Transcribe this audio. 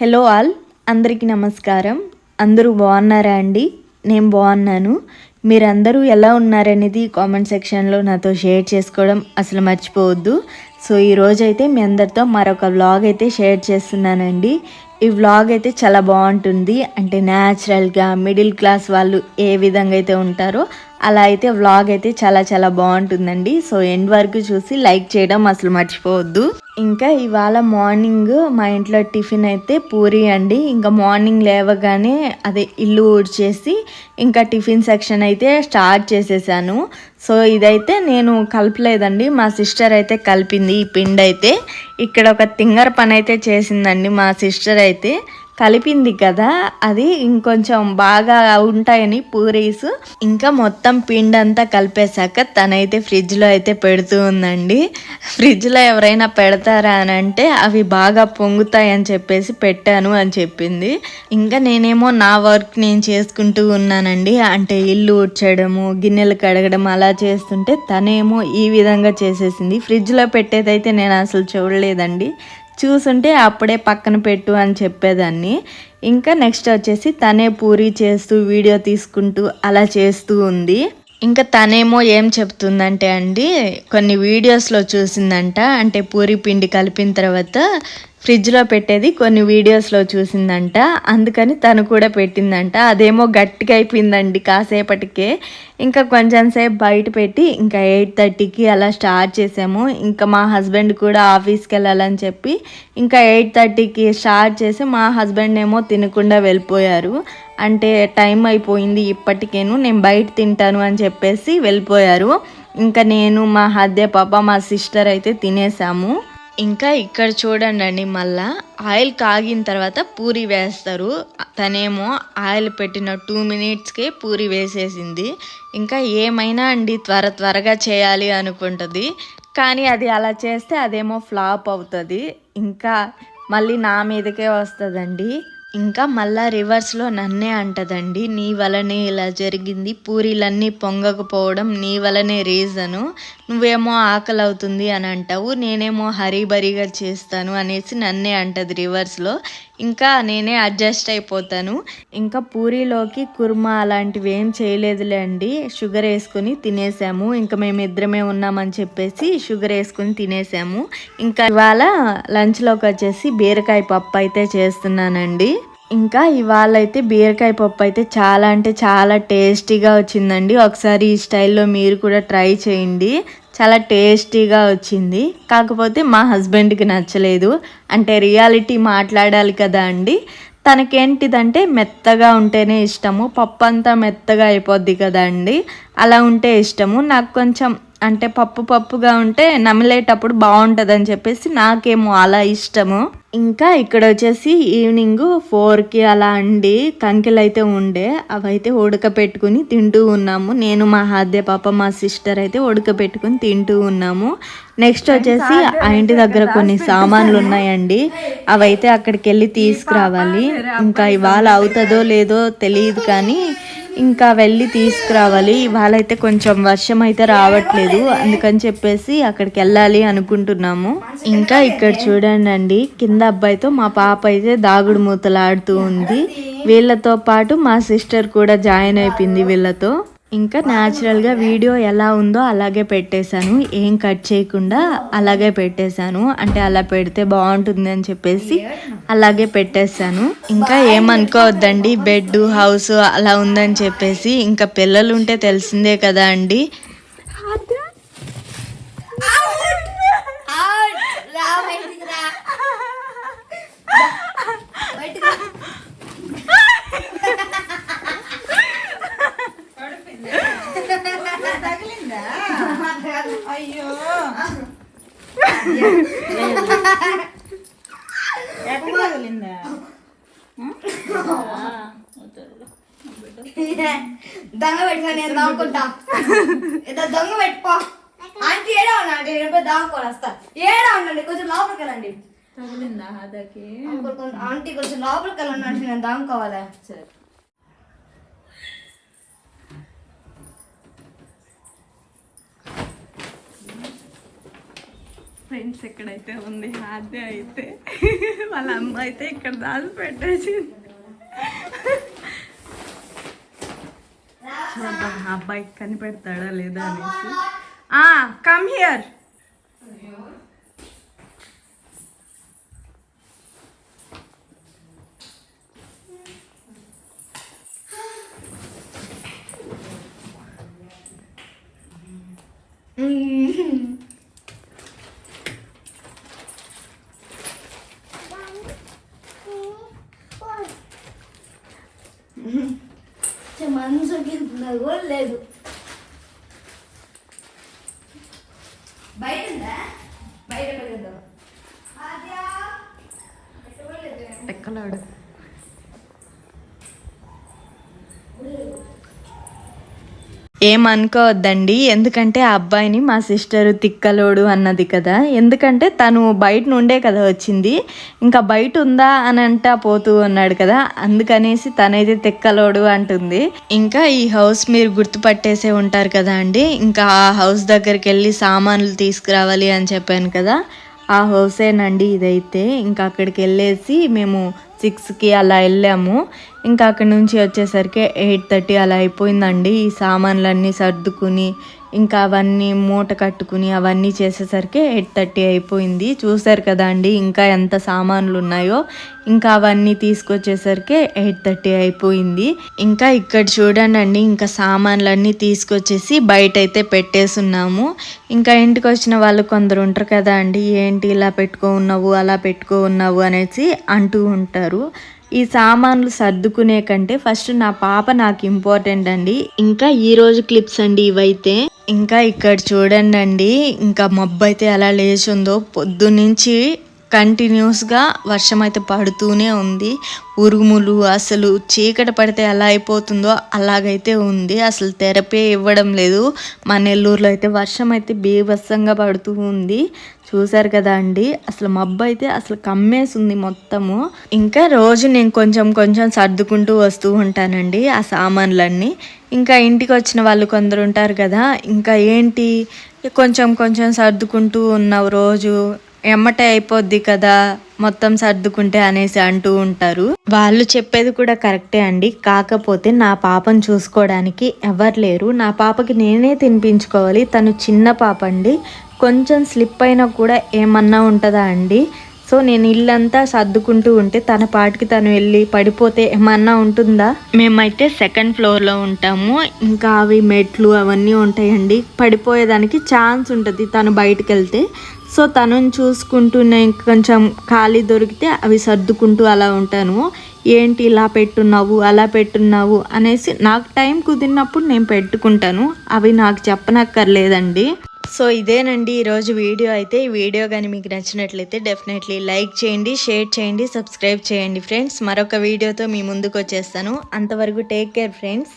Hello all అందరికీ నమస్కారం. అందరూ బాగున్నారా అండి? నేను బాగున్నాను. మీరందరూ ఎలా ఉన్నారనేది కామెంట్ సెక్షన్లో నాతో షేర్ చేసుకోవడం అసలు మర్చిపోవద్దు. సో ఈరోజు అయితే మీ అందరితో మరొక వ్లాగ్ అయితే షేర్ చేస్తున్నానండి. ఈ వ్లాగ్ అయితే చాలా బాగుంటుంది. అంటే న్యాచురల్గా మిడిల్ క్లాస్ వాళ్ళు ఏ విధంగా అయితే ఉంటారో అలా అయితే వ్లాగ్ అయితే చాలా చాలా బాగుంటుందండి. సో ఎండ్ వరకు చూసి లైక్ చేయడం అసలు మర్చిపోవద్దు. ఇంకా ఇవాళ మార్నింగ్ మా ఇంట్లో టిఫిన్ అయితే పూరి అండి. ఇంకా మార్నింగ్ లేవగానే అదే ఇల్లు ఊడ్చేసి ఇంకా టిఫిన్ సెక్షన్ అయితే స్టార్ట్ చేసేసాను. సో ఇదైతే నేను కలపలేదండి. మా సిస్టర్ అయితే కలిపింది ఈ పిండి అయితే. ఇక్కడ ఒక తింగర్ పని అయితే చేసిందండి మా సిస్టర్ అయితే. కలిపింది కదా అది ఇంకొంచెం బాగా ఉంటాయని పూరీస్. ఇంకా మొత్తం పిండి అంతా కలిపేశాక తనైతే ఫ్రిడ్జ్లో అయితే పెడుతూ ఉందండి. ఫ్రిడ్జ్లో ఎవరైనా పెడతారా అని అంటే అవి బాగా పొంగుతాయి అని చెప్పేసి పెట్టాను అని చెప్పింది. ఇంకా నేనేమో నా వర్క్ నేను చేసుకుంటూ ఉన్నానండి. అంటే ఇల్లు ఉడ్చడము గిన్నెలు కడగడం అలా చేస్తుంటే తనేమో ఈ విధంగా చేసేసింది. ఫ్రిడ్జ్లో పెట్టేదైతే నేను అసలు చూడలేదండి. చూసుంటే అప్పుడే పక్కన పెట్టు అని చెప్పేదాన్ని. ఇంకా నెక్స్ట్ వచ్చేసి తనే పూరి చేస్తూ వీడియో తీసుకుంటూ అలా చేస్తూ ఉంది. ఇంకా తనేమో ఏం చెప్తుందంటే అండి కొన్ని వీడియోస్లో చూసిందంట అంటే పూరి పిండి కలిపిన తర్వాత ఫ్రిడ్జ్లో పెట్టేది కొన్ని వీడియోస్లో చూసిందంట. అందుకని తను కూడా పెట్టిందంట. అదేమో గట్టిగా అయిపోయిందండి కాసేపటికే. ఇంకా కొంచెం సేపు బయట పెట్టి ఇంకా ఎయిట్ థర్టీకి అలా స్టార్ట్ చేసాము. ఇంకా మా హస్బెండ్ కూడా ఆఫీస్కి వెళ్ళాలని చెప్పి ఇంకా ఎయిట్ థర్టీకి స్టార్ట్ చేసి మా హస్బెండ్ ఏమో తినకుండా వెళ్ళిపోయారు. అంటే టైం అయిపోయింది ఇప్పటికేను. నేను బయట తింటాను అని చెప్పేసి వెళ్ళిపోయారు. ఇంకా నేను మా హద్య పాప మా సిస్టర్ అయితే తినేసాము. ఇంకా ఇక్కడ చూడండి అండి మళ్ళా ఆయిల్ కాగిన తర్వాత పూరి వేస్తారు. తనేమో ఆయిల్ పెట్టిన టూ మినిట్స్కే పూరి వేసేసింది. ఇంకా ఏమైనా అండి త్వర త్వరగా చేయాలి అనుకుంటుంది. కానీ అది అలా చేస్తే అదేమో ఫ్లాప్ అవుతుంది. ఇంకా మళ్ళీ నా మీదకే వస్తుందండి. ఇంకా మళ్ళా రివర్స్లో నన్నే అంటదండి. నీ వలనే ఇలా జరిగింది. పూరీలన్నీ పొంగకపోవడం నీ వలనే రీజను. నువ్వేమో ఆకలి అవుతుంది అని అంటావు. నేనేమో హరీబరీగా చేస్తాను అనేసి నన్నే అంటది రివర్స్లో. ఇంకా నేనే అడ్జస్ట్ అయిపోతాను. ఇంకా పూరీలోకి కుర్మా అలాంటివి ఏం చేయలేదులే అండి. షుగర్ వేసుకొని తినేసాము. ఇంకా మేము ఇద్దరమే ఉన్నామని చెప్పేసి షుగర్ వేసుకొని తినేసాము. ఇంకా ఇవాళ లంచ్లోకి వచ్చేసి బీరకాయ పప్పు అయితే చేస్తున్నానండి. ఇంకా ఇవాళ అయితే బీరకాయ పప్పు అయితే చాలా అంటే చాలా టేస్టీగా వచ్చిందండి. ఒకసారి ఈ స్టైల్లో మీరు కూడా ట్రై చేయండి. చాలా టేస్టీగా వచ్చింది. కాకపోతే మా హస్బెండ్కి నచ్చలేదు. అంటే రియాలిటీ మాట్లాడాలి కదా అండి. తనకేంటిదంటే మెత్తగా ఉంటేనే ఇష్టము. పప్పు అంతా మెత్తగా అయిపోద్ది కదా అండి. అలా ఉంటే ఇష్టము. నాకు కొంచెం అంటే పప్పు పప్పుగా ఉంటే నమిలేటప్పుడు బాగుంటుందని చెప్పేసి నాకేమో అలా ఇష్టము. ఇంకా ఇక్కడ వచ్చేసి ఈవినింగ్ ఫోర్కి అలా అండి. కంకెలు అయితే ఉండే. అవైతే ఉడకపెట్టుకుని తింటూ ఉన్నాము. నేను మా హాద్య పాప మా సిస్టర్ అయితే ఉడకపెట్టుకుని తింటూ ఉన్నాము. నెక్స్ట్ వచ్చేసి ఆ ఇంటి దగ్గర కొన్ని సామాన్లు ఉన్నాయండి. అవైతే అక్కడికి వెళ్ళి తీసుకురావాలి. ఇంకా ఇవాళ అవుతుందో లేదో తెలియదు కానీ ఇంకా వెళ్ళి తీసుకురావాలి. ఇవాళ అయితే కొంచెం వర్షం అయితే రావట్లేదు. అందుకని చెప్పేసి అక్కడికి వెళ్ళాలి అనుకుంటున్నాము. ఇంకా ఇక్కడ చూడండి అండి కింద అబ్బాయితో మా పాప అయితే దాగుడు మూతలు ఆడుతూ ఉంది. వీళ్ళతో పాటు మా సిస్టర్ కూడా జాయిన్ అయిపోయింది వీళ్ళతో. ఇంకా న్యాచురల్గా వీడియో ఎలా ఉందో అలాగే పెట్టేశాను. ఏం కట్ చేయకుండా అలాగే పెట్టేశాను. అంటే అలా పెడితే బాగుంటుంది అని చెప్పేసి అలాగే పెట్టేశాను. ఇంకా ఏమనుకోవద్దండి బెడ్ హౌస్ అలా ఉందని చెప్పేసి ఇంకా పిల్లలు ఉంటే తెలిసిందే కదా అండి. దొంగ పెట్టుకో నేను దాముకుంటా. ఏదో దొంగ పెట్టుకో. ఆంటీ ఏడా ఉన్నా? ఆంటీ నేను పోయి దాముకొని వస్తా. ఏడా ఉండండి? కొంచెం లోపలికి వెళ్ళండి. తగిలిందా? అదకి? ఆంటీ కొంచెం లోపలికి వెళ్ళండి నేను దాముకోవాలి? సరే. ఫ్రెండ్స్ ఎక్కడైతే ఉంది అదే అయితే వాళ్ళ అమ్మ అయితే ఇక్కడ దాచి పెట్టేసింది. అబ్బాయి కనిపెడతాడా లేదా అనేసి. కమ్ హియర్ మనసుకి కూడా లేదు బయట బయట పెడదాం ఎక్కలాడు ఏమనుకోవద్దండి. ఎందుకంటే ఆ అబ్బాయిని మా సిస్టర్ తిక్కలోడు అన్నది కదా. ఎందుకంటే తను బయట నుండే కదా వచ్చింది. ఇంకా బయట ఉందా అని అంటా పోతూ ఉన్నాడు కదా. అందుకనేసి తనైతే తిక్కలోడు అంటుంది. ఇంకా ఈ హౌస్ మీరు గుర్తుపట్టేసే ఉంటారు కదా అండి. ఇంకా ఆ హౌస్ దగ్గరికి వెళ్ళి సామాన్లు తీసుకురావాలి అని చెప్పాను కదా. ఆ హౌసేనండి ఇదైతే. ఇంకా అక్కడికి వెళ్ళేసి మేము సిక్స్కి అలా వెళ్ళాము. ఇంకా అక్కడి నుంచి వచ్చేసరికి ఎయిట్ థర్టీ అలా అయిపోయిందండి. ఈ సామాన్లన్నీ సర్దుకుని ఇంకా అవన్నీ మూట కట్టుకుని అవన్నీ చేసేసరికి ఎయిట్ థర్టీ అయిపోయింది. చూసారు కదా అండి ఇంకా ఎంత సామాన్లు ఉన్నాయో. ఇంకా అవన్నీ తీసుకొచ్చేసరికి ఎయిట్ థర్టీ అయిపోయింది. ఇంకా ఇక్కడ చూడండి అండి ఇంకా సామాన్లన్నీ తీసుకొచ్చేసి బయట అయితే పెట్టేసున్నాము. ఇంకా ఇంటికి వచ్చిన వాళ్ళు కొందరు ఉంటారు కదా అండి ఏంటి ఇలా పెట్టుకో ఉన్నావు అలా పెట్టుకో ఉన్నావు అనేసి అంటూ ఉంటారు. ఈ సామాన్లు సర్దుకునే కంటే ఫస్ట్ నా పాప నాకు ఇంపార్టెంట్ అండి. ఇంకా ఈ రోజు క్లిప్స్ అండి ఇవైతే. ఇంకా ఇక్కడ చూడండి అండి ఇంకా మబ్బు అయితే ఎలా లేచిందో పొద్దున్నుంచి కంటిన్యూస్గా వర్షం అయితే పడుతూనే ఉంది. ఉరుములు అసలు చీకట పడితే ఎలా అయిపోతుందో అలాగైతే ఉంది. అసలు తెరపే ఇవ్వడం లేదు. మా నెల్లూరులో అయితే వర్షం అయితే బీభత్సంగా పడుతూ ఉంది. చూసారు కదా అండి. అసలు మబ్బు అయితే అసలు కమ్మేసింది మొత్తము. ఇంకా రోజు నేను కొంచెం కొంచెం సర్దుకుంటూ వస్తూ ఉంటానండి ఆ సామాన్లన్నీ. ఇంకా ఇంటికి వచ్చిన వాళ్ళు కొందరు ఉంటారు కదా ఇంకా ఏంటి? కొంచెం కొంచెం సర్దుకుంటూ ఉన్నావు రోజు ఎమ్మటే అయిపోద్ది కదా మొత్తం సర్దుకుంటే అనేసి అంటూ ఉంటారు. వాళ్ళు చెప్పేది కూడా కరెక్టే అండి. కాకపోతే నా పాపను చూసుకోవడానికి ఎవరు లేరు. నా పాపకి నేనే తినిపించుకోవాలి. తను చిన్న పాప అండి. కొంచెం స్లిప్ అయినా కూడా ఏమన్నా ఉంటుందా అండి? సో నేను ఇల్లంతా సర్దుకుంటూ ఉంటే తన పాటికి తను వెళ్ళి పడిపోతే ఏమన్నా ఉంటుందా? మేమైతే సెకండ్ ఫ్లోర్లో ఉంటాము. ఇంకా అవి మెట్లు అవన్నీ ఉంటాయండి. పడిపోయేదానికి ఛాన్స్ ఉంటుంది తను బయటకు వెళ్తే సో తనను చూసుకుంటూనే నేను కొంచెం ఖాళీ దొరికితే అవి సర్దుకుంటూ అలా ఉంటాను. ఏంటి ఇలా పెట్టున్నావు అలా పెట్టున్నావు అనేసి నాకు టైం కుదిరినప్పుడు నేను పెట్టుకుంటాను. అవి నాకు చెప్పనక్కర్లేదండి. సో ఇదేనండి ఈరోజు వీడియో అయితే. ఈ వీడియో కానీ మీకు నచ్చినట్లయితే డెఫినెట్లీ లైక్ చేయండి షేర్ చేయండి సబ్స్క్రైబ్ చేయండి ఫ్రెండ్స్. మరొక వీడియోతో మీ ముందుకు వచ్చేస్తాను. అంతవరకు టేక్ కేర్ ఫ్రెండ్స్.